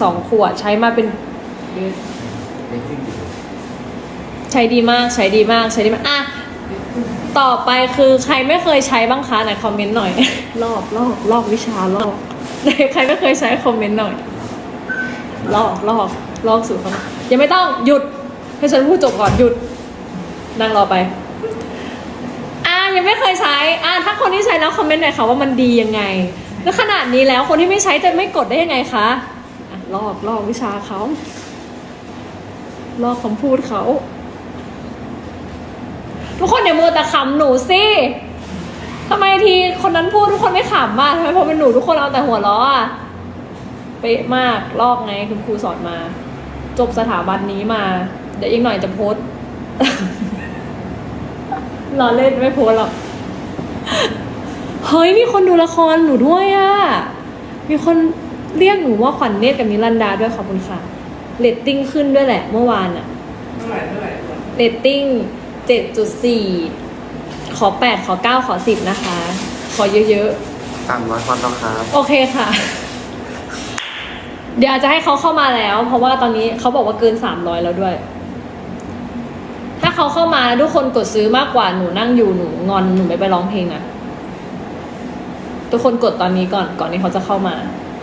สองขวดใช้มาเป็น ใช้ดีมากใช้ดีมากใช้ดีมากอะต่อไปคือใครไม่เคยใช้บ้างคะไหนคอมเมนต์หน่อยลอกลอกลอกวิชาลอกไหนใครไม่เคยใช้คอมเมนต์หน่อยลอกลอกลอกสู่เขายังไม่ต้องหยุด ให้ฉันพูดจบก่อนหยุด นั่งรอไป อะยังไม่เคยใช้อะถ้าคนที่ใช้แล้วคอมเมนต์หน่อยค่ะว่ามันดียังไง แล้วขนาดนี้แล้วคนที่ไม่ใช้จะไม่กดได้ยังไงคะอะ ลอกลอกวิชาเขาลอกคำพูดเขา ทุกคนอย่ามัวแต่ขำหนูสิทำไมทีคนนั้นพูดทุกคนไม่ขำอะทำไมพอเป็นหนูทุกคนเอาแต่หัวเราะอะเป๊ะมากลอกไงคุณครูสอนมา จบสถาบันนี้มา เดี๋ยวอีกหน่อยจะโพสรอเล่นไม่โพสหรอกเฮ้ยมีคนดูละครหนูด้วยอะมีคน เรียกหนูว่าขวัญเนตรกับนิรันดาด้วยขอบคุณค่ะเรตติ้งขึ้นด้วยแหละเมื่อวานอะเท่าไหร่เท่าไหร่เรตติ้งเจ็ดจุดสี่ขอแปดขอเก้าขอสิบนะคะ ขอเยอะสามร้อยคนแล้วครับๆ โอเคค่ะ เดี๋ยวอาจจะให้เขาเข้ามาแล้ว เพราะว่าตอนนี้เขาบอกว่าเกินสามร้อยแล้วด้วย ถ้าเขาเข้ามาแล้วทุกคนกดซื้อมากกว่าหนูนั่งอยู่หนูงอนหนูไม่ไปร้องเพลงนะทุกคนกดตอนนี้ก่อนก่อนที่เขาจะเข้ามา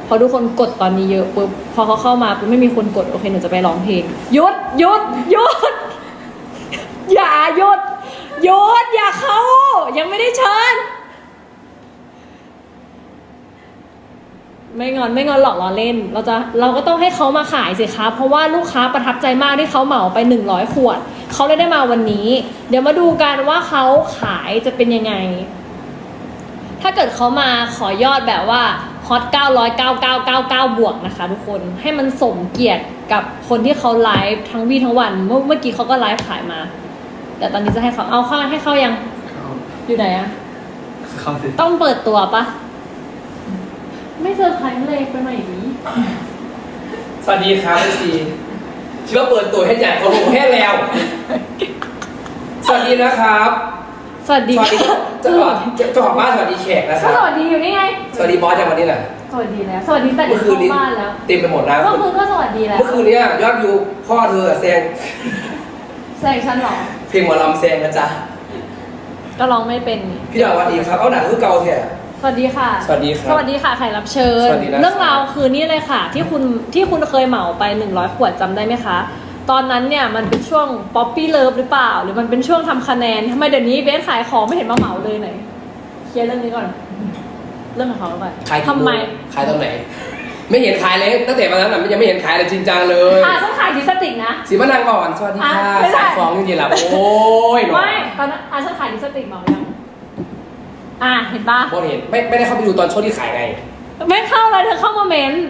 พอทุกคนกดตอนนี้เยอะปุ๊บพอเขาเข้ามาปุ๊บไม่มีคนกดโอเคหนูจะไปร้องเพลงหยุดหยุดหยุดอย่าหยุดหยุดอย่าเข้า ยังไม่ได้เชิญ ไม่งอนไม่งอนหลอกล้อเล่น เราจะเราก็ต้องให้เขามาขายสิคะเพราะว่าลูกค้าประทับใจมากที่เขาเหมาไปหนึ่งร้อยขวดเขาเลยได้มาวันนี้ เดี๋ยวมาดูกันว่าเขาขายจะเป็นยังไง ถ้าเกิดเขามาขอยอดแบบว่าฮอต99999 บวกนะคะทุกคนให้มันสมเกียรติกับคนที่เขาไลฟ์ทั้งวีทั้งวัน เมื่อเมื่อกี้เขาก็ไลฟ์ขายมา แต่ตอนนี้จะให้เขาเอาเข้าให้เข้ายังอยู่ไหนอะเข้าสิต้องเปิดตัวปะไม่เซอร์ไพรส์เลยไปหน่อยนี้สวัสดีครับทีเชื่อเปิดตัวให้ใหญ่เขาลงแค่แล้ว สวัสดีนะครับ สวัสดีสวัสดีเจ้าของเจ้าของบ้านสวัสดีแขกนะคก็รับ สวัสดีอยู่นี่ไง สวัสดีบอสจากวันนี้แหละ สวัสดีแล้ว สวัสดีแต่เมื่อคืเข้านนี้บ้านแล้วเต็มไปหมดนะเมื่อคืนก็สวัสดีแล้วเมื่อคืนเนี้ยยอดวิวพ่อเธอแซงแซงฉันเหรอ เพลงหมอลำแซงนะจ๊ะ ก็ร้องไม่เป็นนี่พี่ดาวสวัสดีครับ เอาหนังคือเก่าแท้สวัสดีค่ะ สวัสดีครับสวัสดีค่ะแขกรับเชิญ สวัสดีนะครับ เรื่องราวคือนี่เลยค่ะ ที่คุณที่คุณเคยเหมาไป 100 ขวดจำได้ไหมคะ ตอนนั้นเนี่ยมันเป็นช่วงป๊อปปี้เลิฟหรือเปล่า หรือมันเป็นช่วงทำคะแนนทำไมเดี๋ยวนี้เบสขายของไม่เห็นมาเหมาเลยไหนเคลียร์เรื่องนี้ก่อน เรื่องของเขาก่อนขายกี่ทำไมโงขายตรงไหน ไม่เห็นขายเลยตั้งแต่วันนั้นน่ะยังไม่เห็นขายเลยจริงจังเลยอะฉันขายดิสติกนะสีมะนางก่อนสวัสดีค่ะอะไม่ได้ขายของจริงๆล่ะโอ้ยหนอไม่ตอนนั้นอาฉันขายดิสติกเหมายังอะเห็นปะพอเห็นไม่ไม่ได้เข้าไปดูตอนช่วงที่ขายไงไม่เข้าเลยเธอเข้ามาเมนต์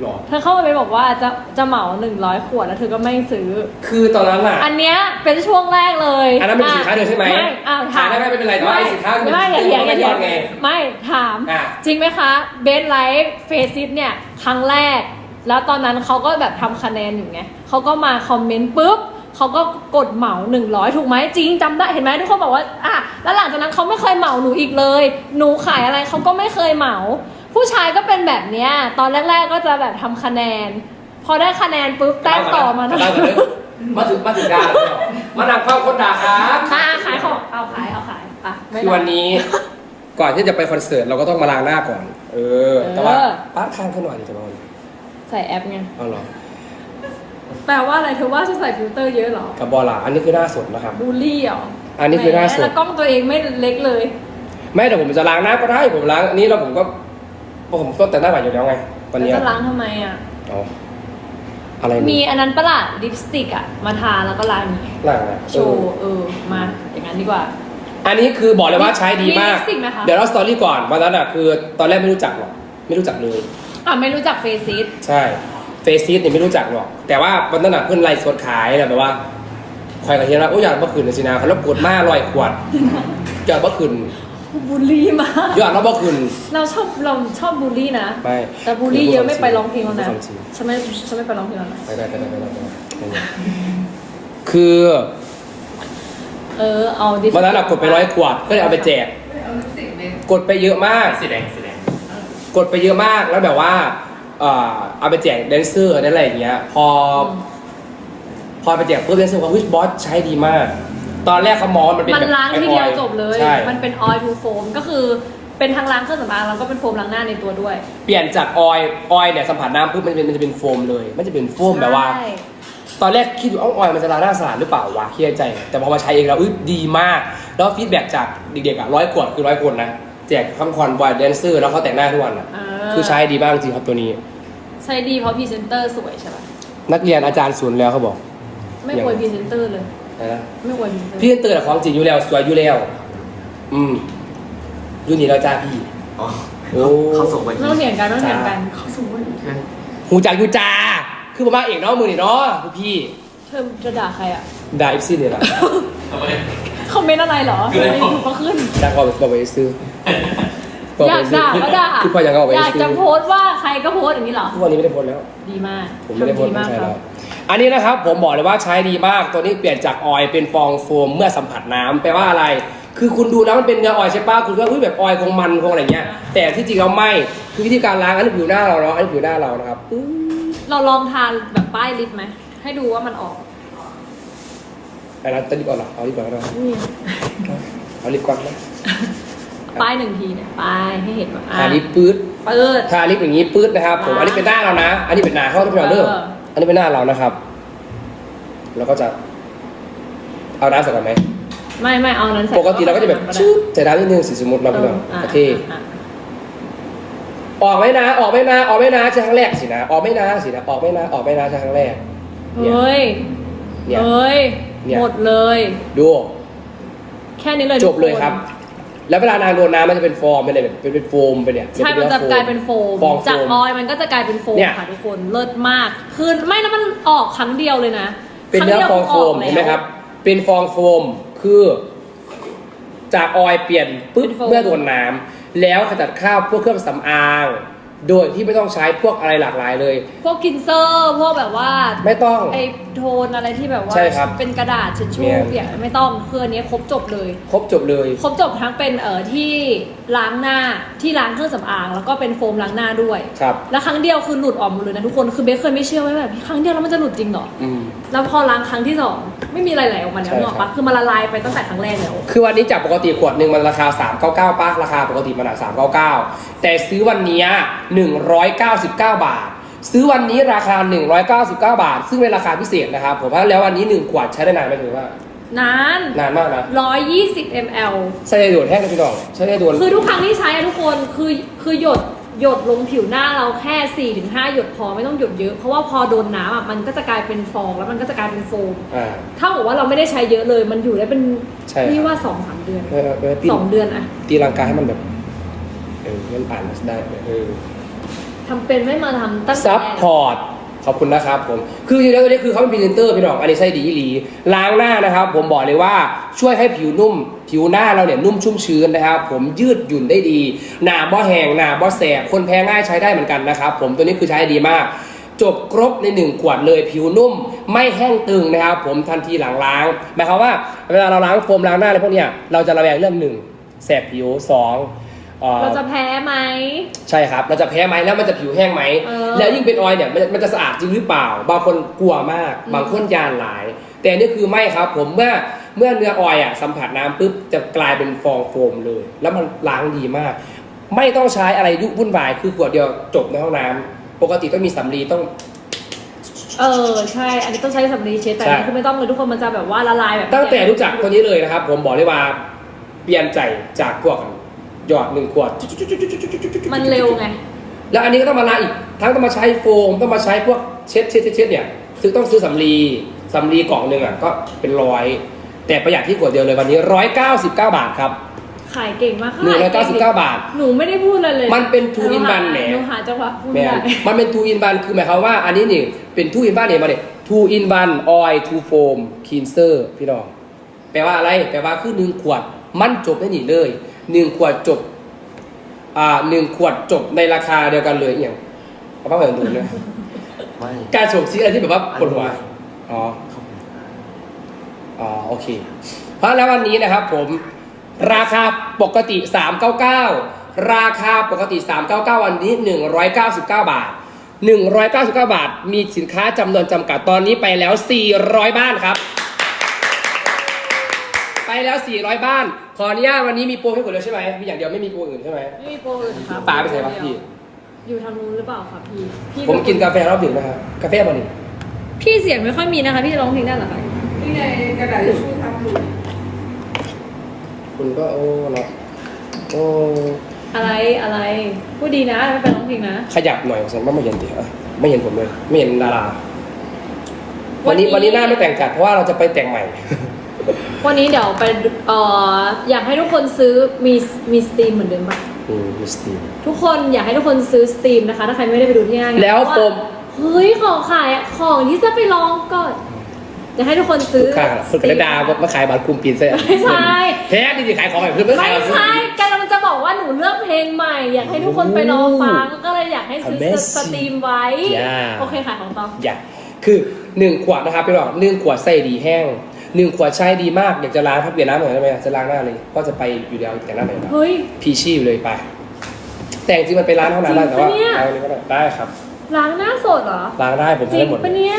หรอ เธอเข้ามาเมนต์บอกว่าจะจะเหมาหนึ่งร้อยขวดแล้วเธอก็ไม่ซื้อ คือตอนนั้นน่ะอันเนี้ยเป็นช่วงแรกเลยอันนั้นเป็นสินค้าเธอใช่ไหมไม่อ้าวถามขายได้ไม่เป็นไรแต่ว่าไอ้สินค้ามันไม่อย่าเถียงอย่าเถียงไงไม่ถามอะจริงไหมคะเบสไลฟ์เฟซิตเนี่ยครั้งแรก แล้วตอนนั้นเขาก็แบบทำคะแนนอยู่ไงเขาก็มาคอมเมนต์ปุ๊บเขาก็กดเหมาหนึ่งร้อยถูกไหมจริงจำได้เห็นไหมทุกคนบอกว่าอะแล้วหลังจากนั้นเขาไม่เคยเหมาหนูอีกเลย หนูขายอะไรเขาก็ไม่เคยเหมา ผู้ชายก็เป็นแบบเนี้ย ตอนแรก ๆ ก็จะแบบทำคะแนน พอได้คะแนนปุ๊บแต้มต่อมาเล่าก่อนเลยมาถึงมาถึงดาวแล้วมานั่งเฝ้าคนด่าครับอะขายของเอาขายเอาขายอะไม่คือวันนี้ ก่อนที่จะไปคอนเสิร์ตเราก็ต้องมาล้างหน้าก่อน เออ แต่ว่าเออ ป้าดข้างขึ้นหน่อยจะมาวันใส่แอปไงเอาเหรอแปลว่าอะไรเธอว่าฉันใส่ฟิลเตอร์เยอะเหรอกับบอลล่ะอันนี้คือหน้าสดนะครับ บูลลี่เหรออันนี้คือหน้าสดแแล้วกล้องตัวเองไม่เล็กเลย ไม่แต่ผมจะล้างหน้าก็ได้ผมล้างอันนี้แล้วผมก็ ผมต้นแต่งหน้าใหม่อยู่แล้วไงวันแล้วเนี้ยจะล้างทำไมอะ อ๋ออะไรมีนี่อันนั้นประหลาดลิปสติกอะ มาทาแล้วก็ล้างอย่างนี้ล้างนะโชว์เออมาอย่างนั้นดีกว่า อันนี้คือบอกเลยว่าใช้ดีมาก มีลิปสติกไหมคะ เดี๋ยวเราสตอรี่ก่อนวันนั้นอะคือตอนแรกไม่รู้จักหรอก ไม่รู้จักเลย อะไม่รู้จักเฟซซิสใช่ เฟซซีเนี่ยไม่รู้จักหรอก แต่ว่าวันนั้นน่ะเพื่อนไลฟ์สดขายแบบว่าคอยกับเฮียว่าโอ้ยอยากมาคืนเลยสินะเขาแล้วกดมาลอยขวดอยากมาคืน บูลลี่มากยอดเราบ่คืนเราชอบเราชอบบูลลี่นะไม่แต่บูลลี่เยอะไม่ไปร้องเพลงแล้วนะพูดความจริงฉันไม่ฉันไม่ไปร้องเพลงแล้วนะไปได้ไปได้ไปได้ไปได้ไปได้คือ เออเอาดิวันนั้นเรากดไปร้อยขวดก็เลยเอาไปแจก กดไปเยอะมากสีแดงสีแดงกดไปเยอะมากแล้วแบบว่าเอ่อเอาไปแจกแดนเซอร์ได้อะไรอย่างเงี้ย พอ พอไปแจกเพื่อนแดนเซอร์ว่าวิบอสใช้ดีมาก ตอนแรกเขามองว่ามันเป็นมันแบบล้างทีเดียวไอออจบเลย ใช่มันเป็นออยล์ทูโฟมก็คือเป็นทั้งล้างเครื่องสำอางแล้วก็เป็นโฟมล้างหน้าในตัวด้วย เปลี่ยนจากออยล์ออยล์เนี่ยสัมผัสน้ำปุ๊บมันจะเป็นมันจะเป็นโฟมเลย มันจะเป็นโฟมแบบว่า ใช่ ตอนแรกคิดอยู่เอ้าออยล์มันจะล้างหน้าสะอาดหรือเปล่าวะเครียดใจ แต่พอมาใช้เองแล้วอุ้ยดีมาก แล้วฟีดแบ็กจากเด็กๆอะร้อยขวดคือร้อยคนนะแจกคำควันบอยแดนเซอร์แล้วเขาแต่งหน้าทุกวันอะเอคือใช้ดีมากจริงครับตัวนี้ ใช้ดีเพราะพรีเซนเตอร์สวยใช่ปะนักเรียนอาจารย์ศูนย์แล้วเขาบอก ไม่ควรพรีเซนเตอร์เลย นะไม่ควรพรีเซนเตอร์พี่เตือนของจริงอยู่แล้วสวยอยู่แล้ว อืมอยูนี่เราจ้าพี่อ๋อโอ้เขาส่งมาไม่ต้องเถียงกันไม่ต้องเถียงกันเขาส่งมาอีกแค่หูจักยูจาคือประมาณเอกเนาะมือนี่เนาะพี่เธอจะด่าใครอะดาอิฟซี่เนี่ยแหละทำไมคอมเมนต์อะไรเหรอคืออะไรอยู่ก็ขึ้นจากบอกบอกไปซื้ออยากด่าก็ด่าคือพออยากเอาไปอยากซื้จะโพสต์ว่าใครก็โพสต์อย่างนี้เหรอทุกวันนี้ไม่ได้โพสต์แล้ว ดีมากผมไม่ได้โพสต์ทำไม่มากใช่ครัแล้บว อันนี้นะครับผมบอกเลยว่าใช้ดีมากตัวนี้เปลี่ยนจากออยล์เป็นฟองโฟมเมื่อสัมผัสน้ำแปลว่าอะไร คือคุณดูแล้วมันเป็นเนื้อออยล์ใช่ปะคุณก็อุ้ยแบบออยล์คงมันคงอะไรเงี้ย แต่ที่จริงแล้วไม่คือวิธีการล้างอันนี้ผิวหน้าเราเนาะอันนี้ผิวหน้าเรานะครับอื้อเราลองทานแบบป้ายลิปไหมให้ดูว่ามันออกอันนั้นจะรีบก่อนเหรอเอารีบก่อนก็ได้นี่เอารีบก่อนนะป้ายหนึ่งทีเนี่ยป้ายให้เห็นว่าอะทาลิปปื๊ดเปิดทาลิปอย่างนี้ปื๊ดนะครับผมอันนี้เป็นหน้าเรานะ อันนี้เป็นหน้าเขาทุกอย่างเด้อเอออันนี้เป็นหน้าเรานะครับแล้วก็จะเอาน้ำใส่ก่อนไหม ไม่ไม่เอานั้นใส่ปกติเราก็จะแบบชืบใส่น้ำนิดนึงสีสมมติเราเอเป็นอแบบอะกระเทอะออกไม่นะ ออกไม่นะออกไม่นะใช่ครั้งแรกสินะ ออกไม่นะสินะ ออกไม่นะออกไม่นะใช่ครั้งแรกเนี่ยเฮ้ยเนี่ยเฮ้ยเนี่ยหมดเลย ดู แค่นี้เลยจบเลยทุกนครับ แล้วเวลานางโดนน้ำมันจะเป็นฟองเป็นอะไรแบบเป็นเป็นโฟมไปเนี่ยใช่มันจะกลายเป็นโฟม ฟองโฟจากมออยล์มันก็จะกลายเป็นโฟมเนี่ย ค่ะทุกคน เลิศมาก คือไม่แล้วมันออกครั้งเดียวเลยนะเป็นเนื้อฟองโฟมครั้เห็ดีนยวไหมครับ เป็นฟองโฟมคือ จากออยล์เปลี่ยนปุ๊บเป็นโฟม เมื่อโดนน้ำแล้วขจัดคราบพวกเครื่องสำอาง โดยที่ไม่ต้องใช้พวกอะไรหลากหลายเลย พวกกินเซอร์พวกแบบว่าไม่ต้อง ไอโทนอะไรที่แบบว่าใช่ครับเป็นกระดาษเช็ดชู่เนี่ย เปียกไม่ต้องคืออันนี้ครบจบเลย ครบจบเลย ครบจบทั้งเป็นเอ่อที่ล้างหน้าที่ล้างเครื่องสำอาง แล้วก็เป็นโฟมล้างหน้าด้วย ครับ แล้วครั้งเดียวคือหลุดออกหมดเลยนะทุกคนคือเบสเคยไม่เชื่อไว้แบบครั้งเดียวแล้วมันจะหลุดจริงเหรอ อืม แล้วพอล้างครั้งที่สองไม่มีอะไรไหลออกมาแล้วใช่ เนกออกครัปะบคือมันละลายไปตั้งแต่ครั้งแรกแล้ว คือวันนี้จากปกติขวดหนึ่งมันราคา 399ป้าราคาปกติมันอะ399 แต่ซื้อวันนี้199 บาท ซื้อวันนี้ราคา 199 บาท ซึ่งเป็นราคาพิเศษนะครับผมว่าแล้ววันนี้ 1 ขวดใช้ได้นานไหมถือว่า นานนานมากนะ120 ml ใช้ได้ด่วนแห้งกันพี่น้องใช้ได้ด่วน คือทุกครั้งที่ใช้อะทุกคนคือคือหยด หยดลงผิวหน้าเราแค่4ี่ถึงห้าหยดพอไม่ต้องหยดเยอะ เพราะว่าพอโดนน้ำอะมันก็จะกลายเป็นฟองแล้วมันก็จะกลายเป็นโฟมอ่าถ้าบอกว่าเราไม่ได้ใช้เยอะเลย มันอยู่ได้เป็นใช่ครับ นี่ว่าสองสามเดือนเออเออตีสองเดือนอะตีลังกาให้มันแบบเออมันอ่านได้เออทำเป็นไม่มาทำตั้งแต่ซับแรกพอร์ต ขอบคุณนะครับผม คือจริงๆแล้วตัวนี้คือเขาเป็นพรีเซนเตอร์พี่น้องอันนี้ใช่ดีอีหลีล้างหน้านะครับ ผมบอกเลยว่าช่วยให้ผิวนุ่ม ผิวหน้าเราเนี่ยนุ่มชุ่มชื้นนะครับ ผมยืดหยุ่นได้ดี หนาบ่แห้งหนาบ่แสบ คนแพ้ง่ายใช้ได้เหมือนกันนะครับ ผมตัวนี้คือใช้ดีมาก จบครบในหนึ่งขวดเลยผิวนุ่ม ไม่แห้งตึงนะครับ ผมทันทีหลังล้างหมายความว่าเวลาเราล้างโฟมล้างหน้าอะไรพวกเนี้ยเราจะระแวงเรื่องหนึ่งแสบผิวสอง เอ่อเราจะแพ้ไหม ใช่ครับ เราจะแพ้ไหมแล้วมันจะผิวแห้งไหม เออแล้วยิ่งเป็นออยล์เนี่ยมันมันจะสะอาดจริงหรือเปล่า บางคนกลัวมาก อืม บางคนยานหลาย แต่นี่คือไม่ครับผมเมื่อเมื่อเนื้อออยล์อะสัมผัสน้ำปุ๊บจะกลายเป็นฟองโฟมเลย แล้วมันล้างดีมาก ไม่ต้องใช้อะไรยุ่งวุ่นวายคือขวดเดียวจบในห้องน้ำปกติต้องมีสำลีต้อง เออใช่ อันนี้ต้องใช้สำลีเช็ดแต่อันใช่นี้คือไม่ต้องเลยทุกคนมันจะแบบว่าละลายแบบตั้งแต่รู้จักคนนี้เลยนะครับ ผมบอกเลยว่าเปลี่ยนใจจากพวก หยอดหนึ่งขวด มันเร็วไง แล้วอันนี้ก็ต้องมาล้างอีก ทั้งต้องมาใช้โฟม ต้องมาใช้พวกเช็ดเช็ดเช็ดเนี่ย ซื้อต้องซื้อสำลีสำลีกล่องหนึ่งอะก็เป็นร้อย แต่ประหยัดที่ขวดเดียวเลยวันนี้ร้อยเก้าสิบเก้าบาทครับ ขายเก่งมากค่ะหนึ่งร้อยเก้าสิบเก้าบาท หนูไม่ได้พูดเลยเลย มันเป็น two in หา one แหมหนูหาจังหวะพูดไม่นได้มันเป็น two in one คือหมายความว่าอันนี้นี่เป็น two in one เนี่ยมาเนี่ย two in one oil two foam cleanser พี่น้อง แปลว่าอะไร แปลว่าคือหนึ่งขวด มันจบได้หนีเลย หนึ่งขวดจบอ่าหนึ่งขวดจบในราคาเดียวกันเลยอหย่างเอาป้าเหมือนดูนะไม่การส่งซีอะไรที่แบบว่าปวดหัวอ๋อครับอ๋อโอเค เพราะแล้ววันนี้นะครับผมราคาปกติ 399 ราคาปกติ 399 วันนี้ 199 บาท 199 บาท มีสินค้าจำนวนจำกัดตอนนี้ไปแล้ว 400 บ้านครับ ไปแล้ว 400 บ้าน ขออนุญาตวันนี้มีโปรให้กดเลยใช่ไหมมีอย่างเดียวไม่มีโปรอื่นใช่ไหมไม่มีโปรอื่นครับป๋าไปใส่ปะพี่ อยู่ทางนู้นหรือเปล่าครับพี่พี่ผมกินกาแฟรอบดึกนะครับ กาแฟบอนี่พี่เสียงไม่ค่อยมีนะคะ พี่จะร้องเพลงได้เหรอคะนี่ไงกระดาษทิชชู่ทำอยู่คุณก็โอ้เนาะโอ้อะไรอะไรพูดดีนะไม่ไปร้องเพลงนะ ขยับหน่อยฉันว่าไม่เห็นดิเอ้ยไม่เห็นผมเลย ไม่เห็นดารา วันนี้วัวันนนี้นี้หน้าไม่แต่งจัดเพราะว่าเราจะไปแต่งใหม่ วันนี้เดี๋ยวไปเอ่ออยากให้ทุกคนซื้อมีมีสตรีมเหมือนเดิมปะอืมมิสตีทุกคนอยากให้ทุกคนซื้อสตรีมนะคะ ถ้าใครไม่ได้ไปดูที่หน้างานแล้วเพราะาโฟมเฮ้ยของขายอะของที่จะไปลองก่อนอยากให้ทุกคนซื้อ ค่ะคุณกระดามาขายบัตรกลุ่มปิดใช่ไม่ใช่ แท้ดีๆขายของแบบเพื่อนไม่ไม่ขายบัตรกลุ่มใช่ปิดกำลังจะบอกว่าหนูเลือกเพลงใหม่ อยากให้ทุกคนไปรอฟังก็เลยอยากให้ซื้อ Amazing สตรีมไว้ Yeah โอเคขายของต่อ อย่าคือหนึ่งขวดนะครับพี่บอกหนึ่งขวดใส่ดีแห้ง หนึ่งขวดใช้ดีมากอยากจะล้างถ้าเปลี่ยนน้ำหน่อยได้ไหมจะล้างหน้าเลย ก็จะไปอยู่แล้วแต่งหน้าไหนอยนะเฮ้ย พีชีพเลยไป แต่จริงๆมันไปร้านเท่านั้นได้จริงแต่ว่าปะเนี่ยเอาอันนี้ก็ได้ได้ครับ ล้างหน้าสดเหรอ ล้างได้ผมจริทำงได้หมดเลปะยเนี่ย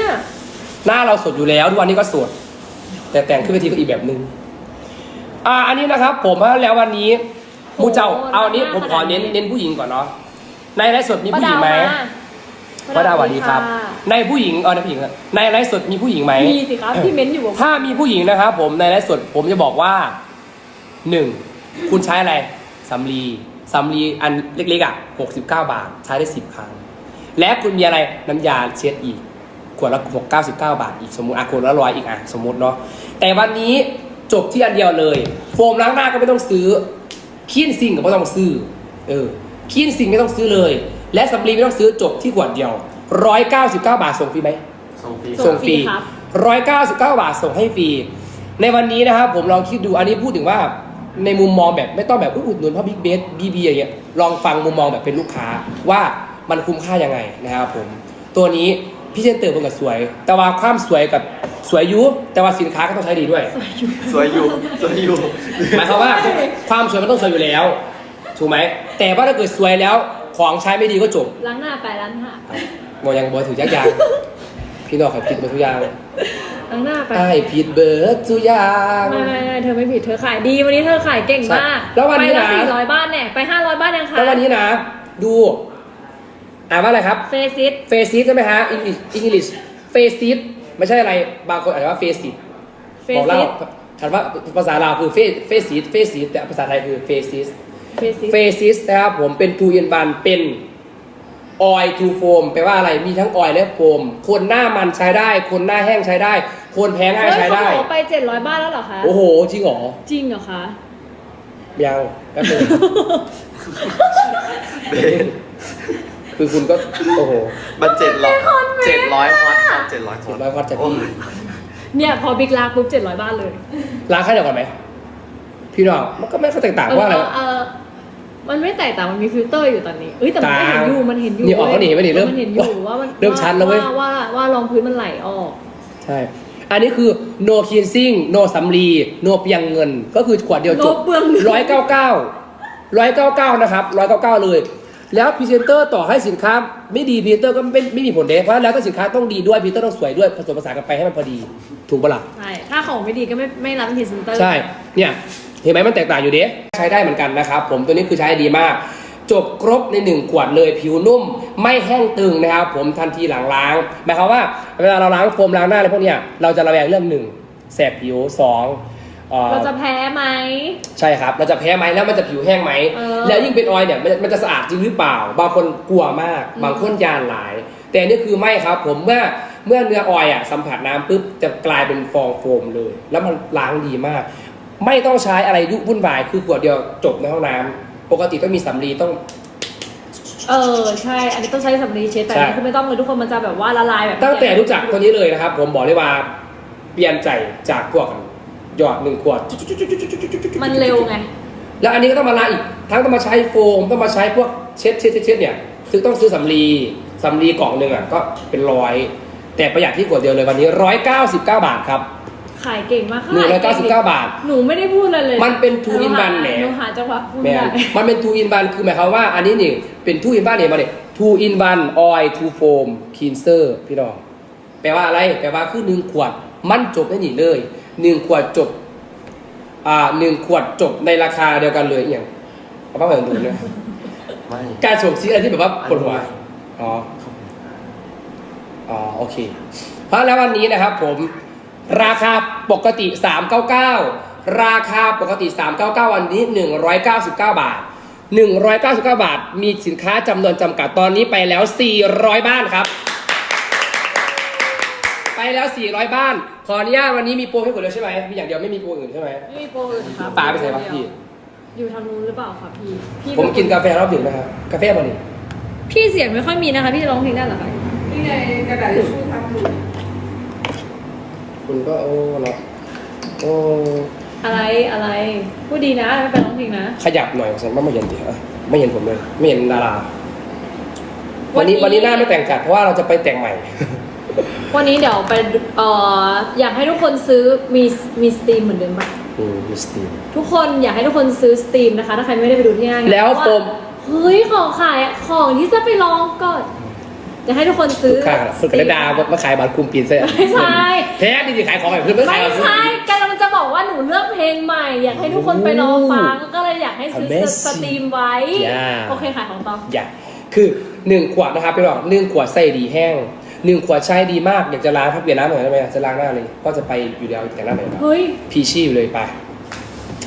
หน้าเราสดอยู่แล้วทุกวันนี้ก็สด แต่แต่งขึ้นเวทีก็อีกแบบนึงอ่าอันนี้นะครับ ผมว่าแล้ววันนี้มูเจ้าเอาอันนี้ผมขอเน้นเน้นผู้หญิงก่อนเนาะในไลฟ์สดมีผู้หญิงไหมป้าป้าดา ดาวสวัสดีครับะในผู้หญิงเออในผู้หญิงอะในไลฟ์สดมีผู้หญิงไหมมีสิครับพี่เม้นอยู่บอกว่าถ้ามีผู้หญิงนะครับผมในไลฟ์สดผมจะบอกว่าหนึ่งคุณใช้อะไรสำลีสำลีอันเล็กๆอะหกสิบเก้าบาท ใช้ได้สิบครั้ง และคุณมีอะไรน้ำยาเช็ดอีกขวดละหกเก้าสิบเก้าบาทอีกสมมติอะขวดละร้อยอีกอะสมมติเนาะแต่วันนี้จบที่อันเดียวเลย โฟมล้างหน้าก็ไม่ต้องซื้อคีนซิงก็ไม่ต้องซื้อเออคีนซิงไม่ต้องซื้อเลย และสำลีไม่ต้องซื้อจบที่ขวดเดียวร้อยเก้าสิบเก้าบาทส่งฟรีไหม ส่งฟรีส่งฟรีครับร้อยเก้าสิบเก้าบาทส่งให้ฟรี ในวันนี้นะครับผมลองคิดดูอันนี้พูดถึงว่าในมุมมองแบบไม่ต้องแบบอุ๊ยอุดหนุนเพราะบิ๊กเบสบีบีอย่างเงี้ยลองฟังมุมมองแบบเป็นลูกค้าว่ามันคุ้มค่ายังไงนะครับผม ตัวนี้พี่เจนเติร์มันกับสวย แต่ว่าความสวยกับสวยอยุแต่ว่าสินค้าก็ต้องใช้ดีด้วย สวยอยู่ สวยอยู่ หมายความว่าความสวยมันต้องสวยอยู่แล้ว ถูกไหม แต่ว่าถ้าเกิดสวยแล้ว ของใช้ไม่ดีก็จบล้างหน้าไปล้างหน้าบอกยังบอกถือยากยางพี่น้องขับผิดหมาทุกอย่างล้างหน้าไปไอ้ผิดเบิร์ดทุกอย่างไม่ไม่ไม่เธอไม่ผิดเธอขายดีวันนี้เธอขายเก่งมากใช่แล้ววันนี้ไปละนะสี่ร้อยบ้านเนี่ยไปห้าร้อยบ้านยังคะแล้ววันนี้นะ ดูอ่านว่าอะไรครับเฟซิตเฟซิสใช่ไหมฮะอังกฤษอังกฤษเฟซิสไม่ใช่อะไรบางคนอาจจะว่าเฟซิสเฟบอกเล่าซิตถามว่าภาษาลาวคือเฟเฟซิสเฟซิสแต่ภาษาไทยคือเฟซิส เฟซิตเฟซิสนะครับผมเป็นทูเยนบันเป็นออยทูโฟมแปลว่าอะไรมีทั้งออยและโฟม คนหน้ามันใช้ได้ คนหน้าแห้งใช้ได้ คนแพ้ง่ายใช้ได้เฮ้ยเขาบอกไปเจ็ดร้อยบ้านแล้วเหรอคะโอ้โห จริงเหรอ จริงเหรอคะยังแป๊บนึงเบนคือคุณก็ โอ้โห มันเจ็ดร้อยเจ็ดร้อยฮอตครับเจ็ดร้อยฮอสุตดร้อยวัดจากพี่เนี่ยพอบิ๊กลาปุ๊บเจ็ดร้อยบ้านเลยร้านค่าเดียวกันไหมพี่น้องมันก็ไม่ค่อยแตกต่างเออว่าอะไรเออเออ มันไม่แตกต่างมันมีฟิลเตอร์อยู่ตอนนี้เอ้ยแต่มันไม่เห็นอยู่มันเห็นอยู่นี่ออกแล้วนี่ไม่นี่เริ่มมันเห็นอยู่ว่ามันเริ่มชัดแล้วเว้ยาว่าว่ารองพื้นมันไหลออก ใช่ อันนี้คือ no cleansing no สำลี no เปียงเงิน ก็คือขวดเดียวจบ no เปลืองเงินร้อยเก้าเก้าร้อยเก้าเก้านะครับร้อยเก้าเก้าเลย แล้วพรีเซนเตอร์ต่อให้สินค้า ไม่ดีพรีเซนเตอร์ก็ไม่ไม่มีผลเด้เพราะฉะนั้นแล้วก็สินค้าต้องดีด้วยพรีเซนเตอร์ต้องสวยด้วยผสมผสานกันไปให้มันพอดี ถูกปะล่ะใช่ถ้าของไม่ดีก็ไม่ไม่รับเป็นพรีเซนเตอร์ใช่เนี่ย เห็นไหมมันแตกต่างอยู่เด้ใช้ได้เหมือนกันนะครับ ผมตัวนี้คือใช้ดีมาก จบครบในหนึ่งขวดเลยผิวนุ่ม ไม่แห้งตึงนะครับ ผมทันทีหลังล้างหมายความว่าเวลาเราล้างโฟมล้างหน้าอะไรพวกเนี้ยเราจะระแวงเรื่องหนึ่งแสบผิวสองเอ่อเราจะแพ้ไหมใช่ครับ เราจะแพ้ไหมแล้วมันจะผิวแห้งไหมเออแล้วยิ่งเป็นออยล์เนี่ยมันมันจะสะอาดจริงหรือเปล่า บางคนกลัวมาก บางคนยานหลาย แต่นี่คือไม่ครับผมเมื่อเมื่อเนื้อออยล์อะสัมผัสน้ำปุ๊บจะกลายเป็นฟองโฟมเลย แล้วมันล้างดีมาก ไม่ต้องใช้อะไรยุ่งวุ่นวายคือขวดเดียวจบในห้องน้ำปกติต้องมีสำลีต้อง เออใช่ อันนี้ต้องใช้สำลีเช็ดแต่ใช่อันนี้คือไม่ต้องเลยทุกคนมันจะแบบว่าละลายแบบตั้งแต่รู้จักตัวนี้เลยนะครับ ผมบอกเลยว่าเปลี่ยนใจจากพวกหยอดหนึ่งขวด มันเร็วไง แล้วอันนี้ก็ต้องมาล้างอีก ทั้งต้องมาใช้โฟมต้องมาใช้พวกเช็ดเช็ดเช็ดเช็ดเนี่ยซื้อต้องซื้อสำลีสำลีกล่องหนึ่งอะก็เป็นร้อยแต่ประหยัดที่ขวดเดียวเลยวันนี้ร้อยเก้าสิบเก้าบาทครับ ขายเก่งมากหนึ่งร้อยเก้าสิบเก้าบาท หนูไม่ได้พูดอะไรเลย มันเป็น two in ห one แหมหนูหาจังหวะพูดแม่ได้นมันเป็น two in one คือหมายความว่า อันนี้นี่เป็น two in one เนี่ยมาเนี่ย two in one oil two foam cleanser พี่น้องแปลว่าอะไร แปลว่าคือหนึ่งขวด มันจบได้หนีเลยหนึ่งขวดจบ อ่าหนึ่งขวดจบในราคาเดียวกันเลยอหย่างเอาป้าเหมือนดูเนี่ยไม่การส่งซีอะไรที่แบบว่าปวดหัวอันนี้อ๋ออ๋อโอเค เพราะแล้ววันนี้นะครับผม ราคาปกติ 399 ราคาปกติ 399 วันนี้ 199 บาท 199 บาท มีสินค้าจำนวนจำกัดตอนนี้ไปแล้ว 400 บ้านครับ ไปแล้ว 400 บ้าน ขออนุญาตวันนี้มีโปรให้กดเลยใช่ไหมมีอย่างเดียวไม่มีโปรอื่นใช่ไหมไม่มีโปรอื่นครับปลาไปใส่บ้างพี่ อยู่ทางนู้นหรือเปล่าคะพี่พี่ผมกินกาแฟรอบดึกนะครับ กาแฟบอนี่พี่เสียงไม่ค่อยมีนะคะ พี่จะร้องเพลงได้เหรอคะนี่ไงกระดาษทิชชู่ทำหลุด คุณก็โอ้เนาะโอ้อะไรอะไรพูดดีนะไม่เป็นร้องเพลงนะ ขยับหน่อยฉันว่าไม่เห็นดิอะไม่เห็นผมเลย ไม่เห็นดารา วันนี้วันนี้หน้าไม่แต่งจัดเพราะว่าเราจะไปแต่งใหม่ วันนี้เดี๋ยวไปเอ่ออยากให้ทุกคนซื้อมีมีสตรีมเหมือนเดิมปะอืมมิสตีนทุกคนอยากให้ทุกคนซื้อสตรีมนะคะ ถ้าใครไม่ได้ไปดูที่หน้างานแล้วเพราะาโฟมเฮ้ยของขายอะของที่จะไปลองก่อน อยากให้ทุกคนซื้อค่ะคุณกระดามาขายบัตรคุมปีนเส้นไม่ใช่แท้ดีๆขายของแบบเพื่อนไม่ขายไม่บัตรคุมใช่ปีนกำลังจะบอกว่าหนูเลือกเพลงใหม่ อยากให้ทุกคนไปรอฟังก็เลยอยากให้ซื้อ Amazing สตรีมไว้ Yeah โอเคขายของต่ออย่าคือหนึ่งขวดนะครับพี่บอกหนึ่งขวดใส่ดีแห้งหนึ่งขวดใช้ดีมากอยากจะล้างถ้าเปลี่ยนน้ำหน่อยได้ไหมจะล้างหน้าเลย ก็จะไปอยู่แล้วแต่งหน้าใหม่ครับเฮ้ยพีชี่อยู่เลยไป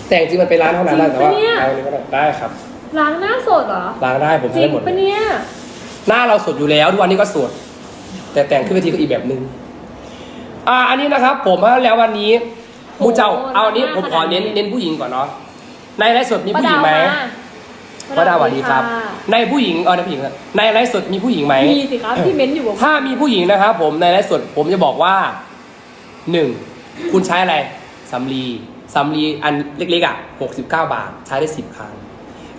แต่จริงๆมันไปร้านเท่านั้นได้แต่ว่าจริงปะเนี่ยเอาอันนี้ก็ได้ได้ครับ ล้างหน้าสดเหรอล้างได้ผมจทำริงได้หมดเลปะยเนี่ย หน้าเราสดอยู่แล้วทุกวันนี้ก็สด แต่แต่งขึ้นเวทีก็อีกแบบนึงอ่าอันนี้นะครับ ผมแล้ววันนี้โหมูเจ้าเอาอันนี้หน้าผมขอเน้นขนาดนี้เน้นผู้หญิงก่อนเนาะในไลฟ์สดมีผู้หญิงไหมป้าป้าดาดาววสวัสดีครับะในผู้หญิงเออในผู้หญิงครับในไลฟ์สดมีผู้หญิงไหมมีสิครับที่เม้นต์อยู่บอกว่าถ้ามีผู้หญิงนะครับ ผมในไลฟ์สดผมจะบอกว่าหนึ่งคุณใช้อะไรสำลีสำลีอันเล็กๆอะหกสิบเก้าบาทใช้ได้สิบครั้ง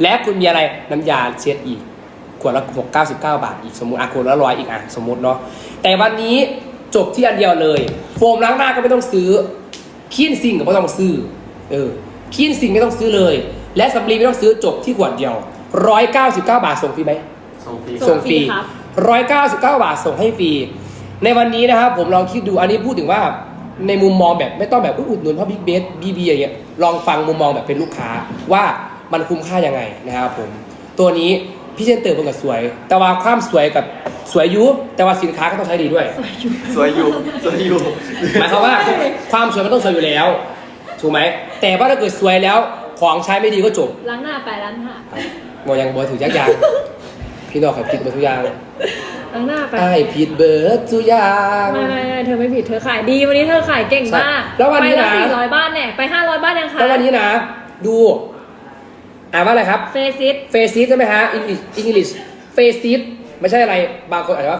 และคุณมีอะไรน้ำยาเช็ดอีก ขวดละหกเก้าสิบเก้าบาทอีกสมมติอะขวดละร้อยอีกอะสมมติเนาะแต่วันนี้จบที่อันเดียวเลย โฟมล้างหน้าก็ไม่ต้องซื้อคีนซิงก็ไม่ต้องซื้อเออคีนซิงไม่ต้องซื้อเลย และสำลีไม่ต้องซื้อจบที่ขวดเดียวร้อยเก้าสิบเก้าบาทส่งฟรีไหมส่งฟรีส่งฟรีครับร้อยเก้าสิบเก้าบาทส่งให้ฟรีในวันนี้นะครับผมลองคิดดูอันนี้พูดถึงว่าในมุมมองแบบไม่ต้องแบบอุ๊ยอุดหนุนเพราะบิ๊กเบสบีบีอย่างเงี้ยลองฟังมุมมองแบบเป็นลูกค้าว่ามันคุ้มค่ายังไงนะครับผมตัวนี้ พี่เจนเติร์มันก็สวย แต่ว่าความสวยกับสวยอยุแต่ว่าสินค้าก็ต้องใช้ดีด้วย สวยอยู่ สวยอยู่ หมายความว่าความสวยมันต้องสวยอยู่แล้ว ถูกไหม แต่ว่าถ้าเกิดสวยแล้วของใช้ไม่ดีก็จบล้างหน้าไปล้างหน้าบอยังบอถือยักยางพี่น้องขับผิดเบอร์ทุกอย่างล้างหน้าไปไอ้ผิดเบอร์ทุกอย่างไม่ไม่ไม่เธอไม่ผิดเธอขายดีวันนี้เธอขายเก่งมากใช่แล้ววันนี้ไปละนะสี่ร้อยบ้านเนี่ยไปห้าร้อยบ้านยังคะแล้ววันนี้นะ ดู อ่านว่าอะไรครับ เฟซิตเฟซิสใช่ไหมฮะอังกฤษอังกฤษเฟซิสไม่ใช่อะไร บางคนอาจจะว่า